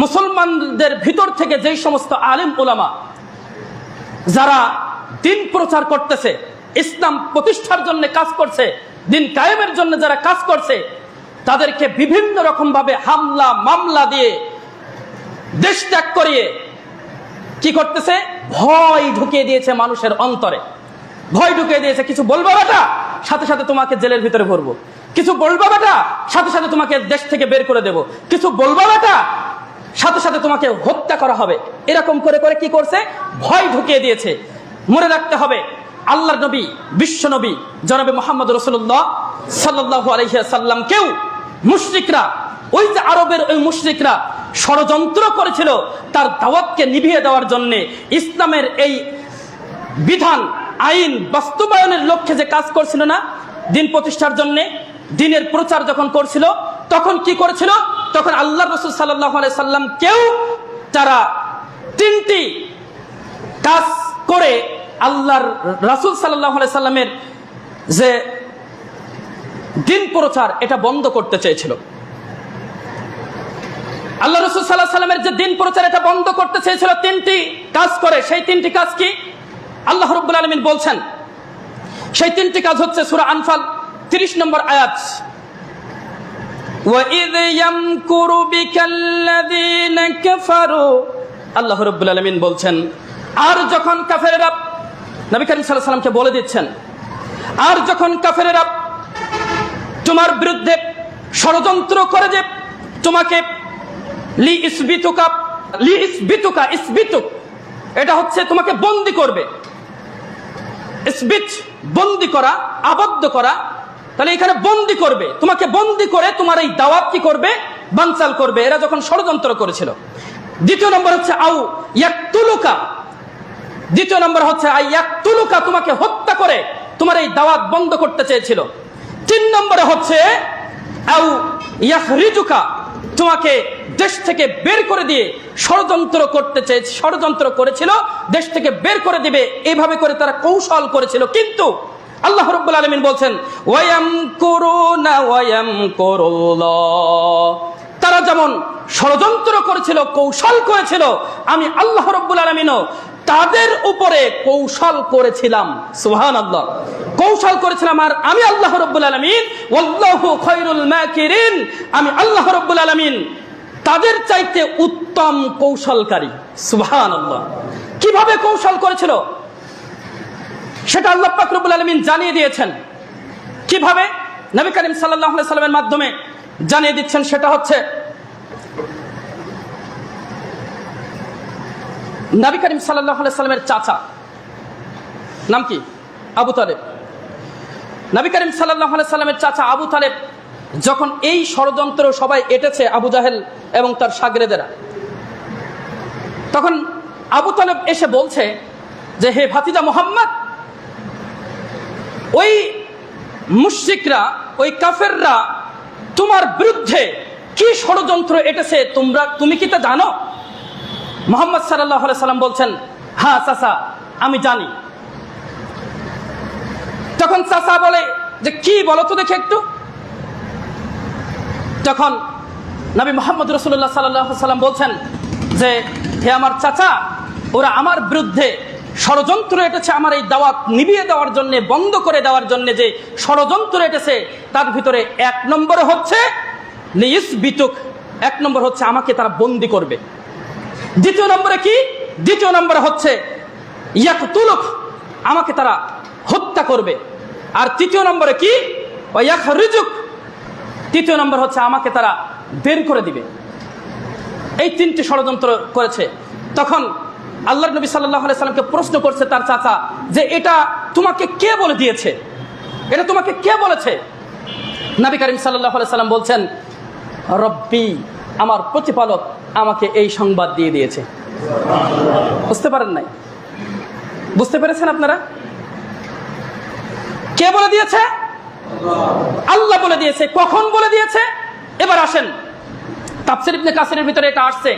মুসলমানদের ভিতর থেকে যেই সমস্ত আলেম ওলামা যারা দিন প্রচার করতেছে, ইসলাম প্রতিষ্ঠার জন্য কাজ করছে, দিন কায়েমের জন্য যারা কাজ করছে, তাদেরকে বিভিন্ন রকম ভাবে হামলা, মামলা দিয়ে দেশ ত্যাগ করিয়ে কি করতেছে? ভয় ঢুকিয়ে দিয়েছে মানুষের অন্তরে। ভয় ঢুকিয়ে দিয়েছে, কিছু বলব বেটা? সাথে সাথে তোমাকে জেলের ভিতরে ভরবো। কিছু বলব বেটা? সাথে সাথে তোমাকে দেশ থেকে বের করে দেব। কিছু বলব বেটা? সাথে সাথে তোমাকে হত্যা করা হবে। এরকম করে করে কি করছে? ভয় ঢুকিয়ে দিয়েছে। মনে রাখতে হবে, আল্লাহর নবী, বিশ্ব নবী, জনাবে মোহাম্মদ রসুল্লাহ সাল্লাহ আলহিয়াসাল্লাম কেউ মুশরিকরা, ওই যে আরবের ওই মুশরিকরা ষড়যন্ত্র করেছিল তার দাওয়াতকে নিভিয়ে দেওয়ার জন্য ইসলামের এই বিধান, আইন বাস্তবায়নের লক্ষ্যে যে কাজ করছিল না, দিন প্রতিষ্ঠার জন্য, দিনের প্রচার যখন করছিল, তখন কি করেছিল? তখন আল্লাহ রসুল সাল্লাম কেউ তারা তিনটি কাজ করে আল্লাহর রাসুল সাল্লামের যে দিন প্রচার, এটা বন্ধ করতে চেয়েছিল। আল্লাহ রসুল সাল্লাহ সাল্লামের যে দিন প্রচার, এটা বন্ধ করতে চেয়েছিল তিনটি কাজ করে। সেই তিনটি কাজ কি? আল্লাহ রব্বুল আলমিন বলছেন, সেই তিনটি কাজ হচ্ছে সুরা আনফাল, তিরিশ নম্বর আয়াত। وَإِذْ يَمْكُرُ بِكَ الَّذِينَ كَفَرُوا আল্লাহ রব্বুল আলমিন বলছেন আর যখন কাফেরেরা নবী করিম সাল্লাহ সাল্লামকে বলে দিচ্ছেন আর যখন কাফেরেরা তোমার বিরুদ্ধে ষড়যন্ত্র করে যে তোমাকে লি ইসবিতুকা লি ইসবিতুকা ইসবিতুক এটা হচ্ছে তোমাকে বন্দি করবে ইসবিত বন্দি করা আবদ্ধ করা তাহলে এখানে বন্দি করবে। তোমাকে বন্দি করে তোমার এই দাওয়াত কি করবে? বানচাল করবে। এরা যখন ষড়যন্ত্র করেছিল। দ্বিতীয় নম্বর হচ্ছে আউ ইয়াকতুলুকা। দ্বিতীয় নম্বর হচ্ছে আই ইয়াকতুলুকা, তোমাকে হত্যা করে তোমার এই দাওয়াত বন্ধ করতে চেয়েছিল। তিন নম্বরে হচ্ছে আউ ইয়াখরিজুকা, তোমাকে দেশ থেকে বের করে দিয়ে ষড়যন্ত্র করতে চেয়ে ষড়যন্ত্র করেছিল, দেশ থেকে বের করে দিবে। এইভাবে করে তারা কৌশল করেছিল। কিন্তু আল্লাহ রব্বুল আলমিন বলছেন ওয়াম করোনা ওয়াম করুল্লাহ তারা যেমন ষড়যন্ত্র করেছিল, কৌশল করেছিল, আমি আল্লাহ রব্বুল আলমিনও তাদের উপরে কৌশল করেছিলাম। সুহান আল্লাহ কৌশল করেছিলাম আর আমি আল্লাহ রব্বুল আলমিন ওল্লাহু খৈরুল মাকিরিন। আমি আল্লাহ রব্বুল আলমিন তাদের চাইতে উত্তম কৌশলকারী। সুহান আল্লাহ কীভাবে কৌশল করেছিল? সেটা আল্লাহ পাকরবুল আলমিন জানিয়ে দিয়েছেন। কীভাবে? নবী করিম সাল্লাহ সাল্লামের মাধ্যমে জানিয়ে দিচ্ছেন সেটা হচ্ছে, নবী করিম সাল্লামের চাচা। নাম কি? আবু তালেব। নবী করিম সাল্লামের চাচা আবু তালেব যখন এই ষড়যন্ত্র সবাই এটেছে আবু জাহেল এবং তার সাগরেদেরা, তখন আবু তালেব এসে বলছে যে, হে ভাতিজা মোহাম্মদ ওই মুশ্রিকরা, ওই কাফেররা তোমার বিরুদ্ধে কি ষড়যন্ত্র এটেছে তোমরা, তুমি কি তা জানো? মোহাম্মদ সাল্লাহ সাল্লাম বলছেন হ্যাঁ চাচা, আমি জানি। তখন চাচা বলে, যে কি বলো তো দেখে একটু। তখন নবী মোহাম্মদ রসুল্লাহ সাল্লাহ সাল্লাম বলছেন যে, হে আমার চাচা, ওরা আমার বিরুদ্ধে ষড়যন্ত্র এটেছে আমার এই দাওয়াত নিবিয়ে দেওয়ার জন্য, বন্ধ করে দেওয়ার জন্য যে ষড়যন্ত্র এটেছে, তার ভিতরে এক নম্বর হচ্ছে লিস বিতুক। এক নম্বর হচ্ছে আমাকে তারা বন্দি করবে। দ্বিতীয় নম্বরে কি? দ্বিতীয় নম্বরে হচ্ছে ইয়াক তুলুক আমাকে তারা হত্যা করবে। আর তৃতীয় নম্বরে কি? ইয়াক রিজুক তৃতীয় নম্বর হচ্ছে আমাকে তারা বের করে দিবে। এই তিনটি ষড়যন্ত্র করেছে। তখন আল্লাহ নবী সাল্লাহ সাল্লামকে প্রশ্ন করছে তার চাচা যে এটা তোমাকে কে বলে দিয়েছে? এটা তোমাকে কে বলেছে? নবী করিম সাল্লাহ সাল্লাম বলছেন, রব্বি, আমার প্রতিপালক আমাকে এই সংবাদ দিয়ে দিয়েছে। বুঝতে পারেন নাই? বুঝতে পেরেছেন আপনারা? কে বলে দিয়েছে? আল্লাহ বলে দিয়েছে। কখন বলে দিয়েছে? এবার আসেন। তাপসির ইবনে কাসিরের ভিতরে এটা আসছে।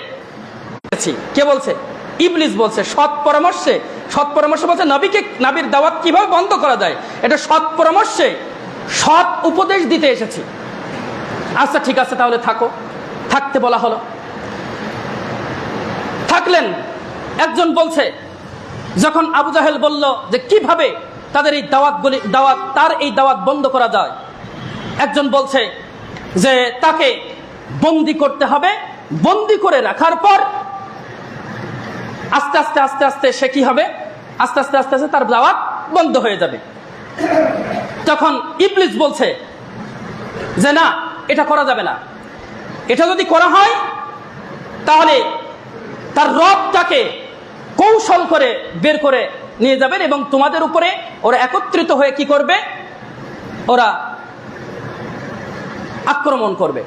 কে বলছে? ইবলিস বলছে, সৎ পরামর্শে। সৎ পরামর্শ বলছে, নবীকে নাবির দাওয়াত কীভাবে বন্ধ করা যায়? এটা সৎ পরামর্শে সৎ উপদেশ দিতে এসেছি। আচ্ছা ঠিক আছে, তাহলে থাকো। থাকতে বলা হলো। থাকলেন, একজন বলছে, যখন আবু জাহেল বলল যে কীভাবে তাদের এই দাওয়াতগুলি, দাওয়াত, তার এই দাওয়াত বন্ধ করা যায়, একজন বলছে যে তাকে বন্দি করতে হবে। বন্দি করে রাখার পর আস্তে আস্তে আস্তে আস্তে সে কি হবে? আস্তে আস্তে আস্তে আস্তে তার দাওয়াত বন্ধ হয়ে যাবে। তখন ইবলিস বলছে যে, না, এটা করা যাবে না। এটা যদি করা হয়, তাহলে তার রবটাকে কৌশল করে বের করে নিয়ে যাবেন এবং তোমাদের উপরে ওরা একত্রিত হয়ে কি করবে? ওরা আক্রমণ করবে।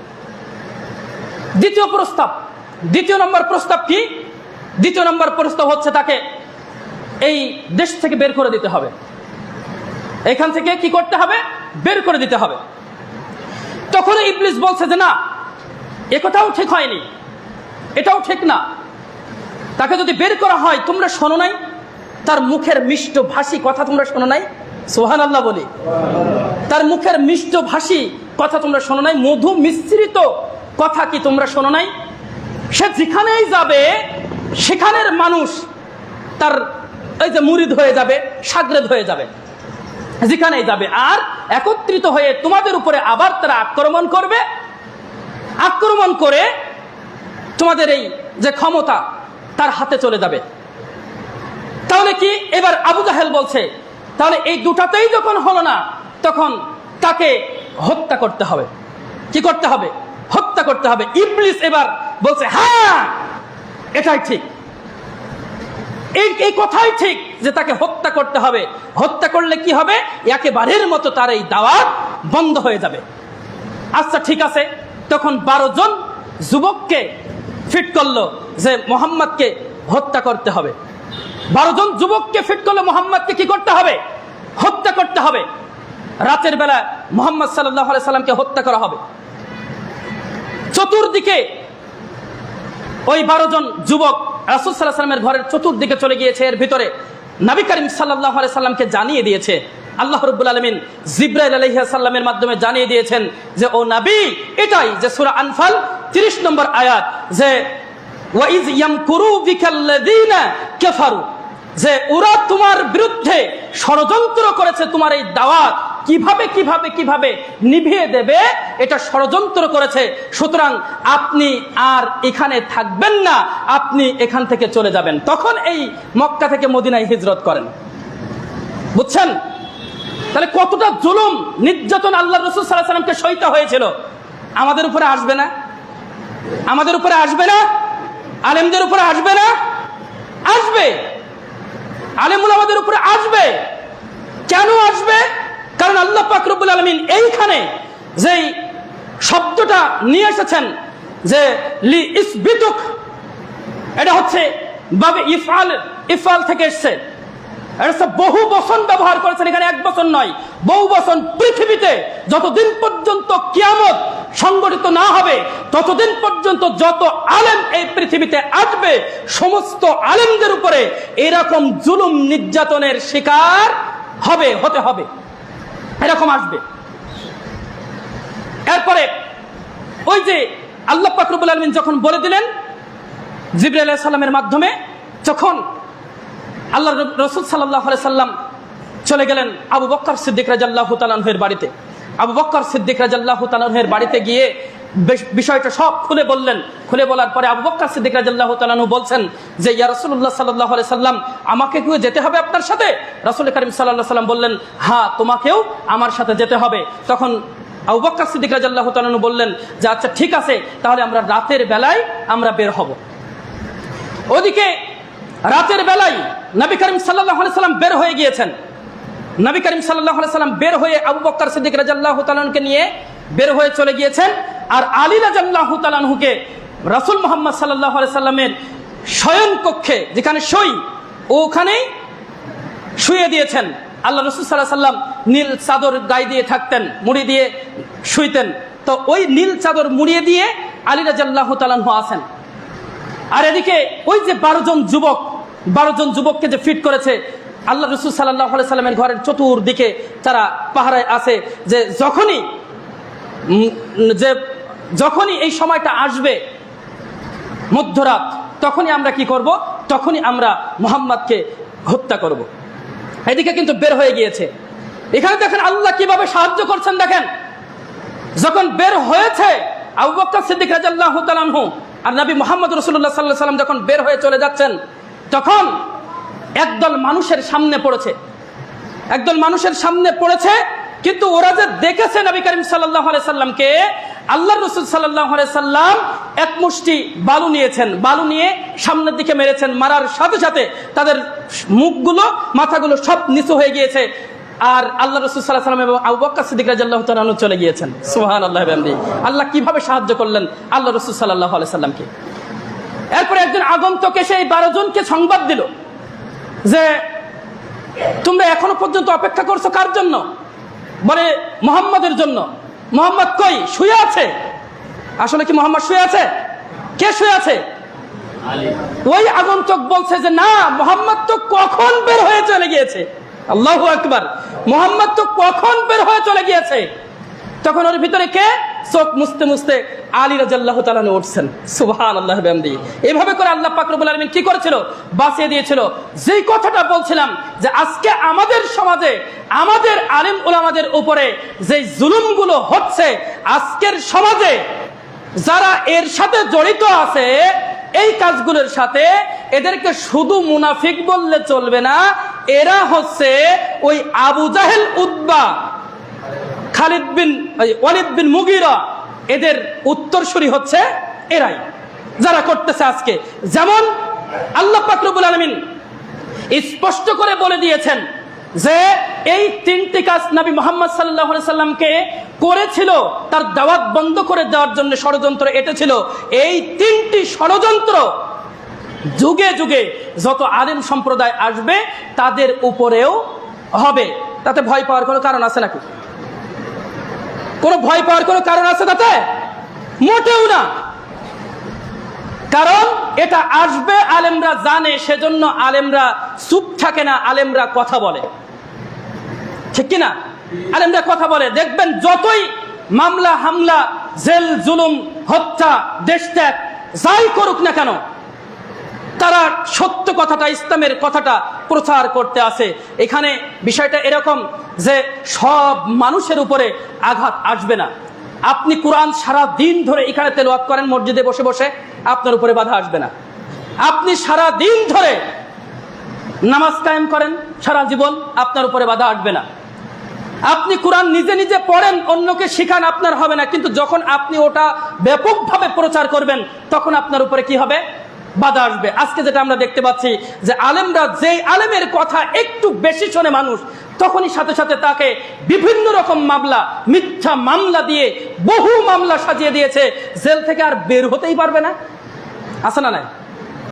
দ্বিতীয় প্রস্তাব, দ্বিতীয় নম্বর প্রস্তাব কি? দ্বিতীয় নম্বর প্রস্তাব হচ্ছে তাকে এই দেশ থেকে বের করে দিতে হবে। এখান থেকে কি করতে হবে? বের করে দিতে হবে। তখন ইবলিস বলছে যে, না একথাও ঠিক হয়নি। এটাও ঠিক না। তাকে যদি বের করা হয়, তোমরা শোনো নাই? তার মুখের মিষ্ট ভাষী কথা তোমরা শোনো নাই? সোহান আল্লাহ বলি। তার মুখের মিষ্ট ভাষী কথা তোমরা শোনো নাই? মধু মিশ্রিত কথা কি তোমরা শোনো নাই? সে যেখানেই যাবে সেখানের মানুষ তার এই যে মুরিদ হয়ে যাবে, সাগরেদ হয়ে যাবে, যেখানেই যাবে। আর একত্রিত হয়ে তোমাদের উপরে আবার তারা আক্রমণ করবে। আক্রমণ করে তোমাদের এই যে ক্ষমতা তার হাতে চলে যাবে। তাহলে কি? এবার আবু জাহেল বলছে, তাহলে এই দুটাতেই যখন হলো না, তখন তাকে হত্যা করতে হবে। কি করতে হবে? হত্যা করতে হবে। ইবলিস এবার বলছে হ্যাঁ এটাই ঠিক। এই এই কথাই ঠিক যে তাকে হত্যা করতে হবে। হত্যা করলে কি হবে? একেবারের মতো তার এই দাওয়াত বন্ধ হয়ে যাবে। আচ্ছা ঠিক আছে। তখন বারো জন যুবককে ফিট করল যে মোহাম্মদকে হত্যা করতে হবে। বারো জন যুবককে ফিট করল মোহাম্মদকে কি করতে হবে? হত্যা করতে হবে। রাতের বেলা মোহাম্মদ সাল্লাহ সাল্লামকে হত্যা করা হবে। চতুর্দিকে ওই বারো জন যুবক রাসুল সাল্লামের ঘরের চতুর্দিকে চলে গিয়েছে। এর ভিতরে নবী করিম সাল্লাহ সাল্লামকে জানিয়ে দিয়েছে। আল্লাহ রব্বুল আলমিন জিব্রাইল আলহিহাসাল্লামের মাধ্যমে জানিয়ে দিয়েছেন যে, ও নাবি, এটাই যে সুরা আনফাল, তিরিশ নম্বর আয়াত, যে, ওয়াইজ যে, ওরা তোমার বিরুদ্ধে ষড়যন্ত্র করেছে তোমার এই দাওয়াত কীভাবে কীভাবে কীভাবে নিভিয়ে দেবে, এটা ষড়যন্ত্র করেছে। সুতরাং আপনি আর এখানে থাকবেন না, আপনি এখান থেকে চলে যাবেন। তখন এই মক্কা থেকে মদিনায় হিজরত করেন। বুঝছেন? তাহলে কতটা জুলুম, নির্যাতন আল্লাহ রসুল সাল্লাহ সাল্লামকে হয়েছিল। আমাদের উপরে আসবে না। আমাদের উপরে আসবে না। আলেমদের উপরে আসবে না। আসবে। আলেমুল আমাদের উপরে আসবে। কেন আসবে? কারণ আল্লাহ পাকরবুল আলমিন এইখানে যেই শব্দটা নিয়ে এসেছেন যে লি ইসবিতুক, এটা হচ্ছে বাবে ইফআল ইফআল থেকে এসছে। এটা বহু বচন ব্যবহার করেছেন, এখানে এক বছর নয়, বহু বচন। পৃথিবীতে যতদিন পর্যন্ত কিয়ামত সংগঠিত না হবে, ততদিন পর্যন্ত যত আলেম এই পৃথিবীতে আসবে, সমস্ত আলেমদের উপরে এরকম জুলুম নির্যাতনের শিকার হবে, হতে হবে। এরকম আসবে। এরপরে ওই যে আল্লাহ পাকরুবুল আলমিন যখন বলে দিলেন জিবর আলাহ সাল্লামের মাধ্যমে যখন আল্লাহ রসুল সাল্লাহ সাল্লাম চলে গেলেন আবু বক্কর সিদ্দিক রাজাল্লাহ তালাহের বাড়িতে। আবু বক্কর সিদ্দিক রাজাল্লাহ তালাহের বাড়িতে গিয়ে বিষয়টা সব খুলে বললেন। খুলে বলার পরে আবু বক্কর সিদ্দিক রাজাল্লাহ তালাহু বলছেন যে, ইয়া রসুল্লাহ সাল্লাহ সাল্লাম, আমাকে কেউ যেতে হবে আপনার সাথে? রসুল করিম সাল্লাহ সাল্লাম বললেন হ্যাঁ তোমাকেও আমার সাথে যেতে হবে। তখন আবু বক্কর সিদ্দিক রাজাল্লাহ তালাহু বললেন, যে আচ্ছা ঠিক আছে, তাহলে আমরা রাতের বেলায় আমরা বের হব। ওদিকে রাতের বেলায় নবী করিম সাল্লাহ সাল্লাম বের হয়ে গিয়েছেন। নবী করিম সাল্লাহ সাল্লাম বের হয়ে আবু বক্কর সিদ্দিক রাজাল্লাহ তালানকে নিয়ে বের হয়ে চলে গিয়েছেন। আর আলী রাজাল্লাহ রাসুল মোহাম্মদ সাল্লাহ সাল্লামের শয়ন কক্ষে যেখানে সই ওখানেই শুয়ে দিয়েছেন। আল্লাহ রসুল সাল্লাহ সাল্লাম নীল চাদর গায়ে দিয়ে থাকতেন, মুড়ি দিয়ে শুইতেন। তো ওই নীল চাদর মুড়িয়ে দিয়ে আলী রাজাল্লাহ তালানহু আসেন। আর এদিকে ওই যে বারো জন যুবক, বারো জন যুবককে যে ফিট করেছে, আল্লাহ রসুল সাল্লাহ সাল্লামের ঘরের চতুর্দিকে তারা পাহারায় আছে যে যখনই যে যখনই এই সময়টা আসবে, মধ্যরাত, তখনই আমরা কি করব? তখনই আমরা মোহাম্মদকে হত্যা করব। এদিকে কিন্তু বের হয়ে গিয়েছে। এখানে দেখেন আল্লাহ কীভাবে সাহায্য করছেন দেখেন। যখন বের হয়েছে, আবু বকর সিদ্দিক রাদিয়াল্লাহু তাআলা আনহু আর নবী মুহাম্মদ রাসূলুল্লাহ সাল্লাল্লাহু আলাইহি সাল্লাম যখন বের হয়ে চলে যাচ্ছেন, তখন একদল মানুষের সামনে পড়েছে। একদল মানুষের সামনে পড়েছে, কিন্তু ওরা যে দেখেছে নবী করিম সাল্লাল্লাহু আলাইহি সাল্লামকে আল্লাহ রসুল সাল্লাম এক মুষ্টি বালু নিয়েছেন। বালু নিয়ে সামনের দিকে মেরেছেন। মারার সাথে সাথে তাদের মুখগুলো, মাথাগুলো সব নিচু হয়ে গিয়েছে। আর আল্লাহ রসুল সাল্লাহ সাল্লাম এবং আবু বক্কর সিদ্দিক রাদিয়াল্লাহু তাআলা আনহু চলে গিয়েছেন। সুবহান আল্লাহ আল্লাহ কীভাবে সাহায্য করলেন আল্লাহ রসুল সাল্লাহ আলাইহি সাল্লামকে? এরপরে একজন আগন্তক এসে এই বারো জনকে সংবাদ দিল যে, তোমরা এখনও পর্যন্ত অপেক্ষা করছ কার জন্য? বলে, মোহাম্মদের জন্য। মোহাম্মদ কই? শুয়ে আছে? আসলে কি মোহাম্মদ শুয়ে আছে? কে শুয়ে আছে? ওই আগন্তক বলছে যে না মোহাম্মদ তো কখন বের হয়ে চলে গিয়েছে? আল্লাহ আকবার। মোহাম্মদ তো কখন বের হয়ে চলে গিয়েছে? তখন ওর ভিতরে কে? চোখ মুছতে মুছতে আলী রাজাল্লাহ তালানো উঠছেন। সুবহান আল্লাহ ব্যামদি এইভাবে করে আল্লাহ পাকরবুল আলমিন কি করেছিল? বাঁচিয়ে দিয়েছিল। যেই কথাটা বলছিলাম যে আজকে আমাদের সমাজে, আমাদের আলিম ওলামাদের উপরে যে জুলুমগুলো হচ্ছে, আজকের সমাজে যারা এর সাথে জড়িত আছে, এই কাজগুলোর সাথে এদেরকে শুধু মুনাফিক বললে চলবে না, এরা হচ্ছে ওই আবু জাহেল উদ্বা খালিদ বিন ওয়ালিদ বিন মুগিরা, এদের উত্তরসূরি হচ্ছে এরাই। যারা করতেছে আজকে। যেমন আল্লাহ পাকরবুল আলমিন স্পষ্ট করে বলে দিয়েছেন যে, এই তিনটি কাজ নবী মোহাম্মদ সাল্লাহ সাল্লামকে করেছিল, তার দাওয়াত বন্ধ করে দেওয়ার জন্য ষড়যন্ত্র এটেছিল এই তিনটি ষড়যন্ত্র যুগে যুগে যত আলেম সম্প্রদায় আসবে, তাদের উপরেও হবে। তাতে ভয় পাওয়ার কোনো কারণ আছে নাকি? কোনো ভয় পাওয়ার কোনো কারণ আছে তাতে? মোটেও না। কারণ এটা আসবে, আলেমরা জানে, সেজন্য আলেমরা চুপ থাকে না, আলেমরা কথা বলে। ঠিক কিনা? আলেমরা কথা বলে। দেখবেন যতই মামলা, হামলা, জেল, জুলুম, হত্যা, দেশ ত্যাগ, যাই করুক না কেন তারা সত্য কথাটা, ইসলামের কথাটা প্রচার করতে আসে। এখানে বিষয়টা এরকম যে সব মানুষের উপরে আঘাত আসবে না। আপনি কোরআন সারা দিন ধরে এখানে তেলাওয়াত করেন, মসজিদে বসে বসে আপনার উপরে বাধা আসবে না। আপনি সারা দিন ধরে নামাজ কায়েম করেন, সারা জীবন আপনার উপরে বাধা আসবে না। আপনি কোরআন নিজে নিজে পড়েন, অন্যকে শিখান, আপনার হবে না। কিন্তু যখন আপনি ওটা ব্যাপকভাবে প্রচার করবেন, তখন আপনার উপরে কি হবে? বাধা আসবে। আজকে যেটা আমরা দেখতে পাচ্ছি যে আলেমরা যেই আলেমের কথা একটু বেশি শোনে মানুষ, তখনই সাথে সাথে তাকে বিভিন্ন রকম মামলা, মিথ্যা মামলা দিয়ে বহু মামলা সাজিয়ে দিয়েছে। জেল থেকে আর বের হতেই পারবে না। আছে না নাই?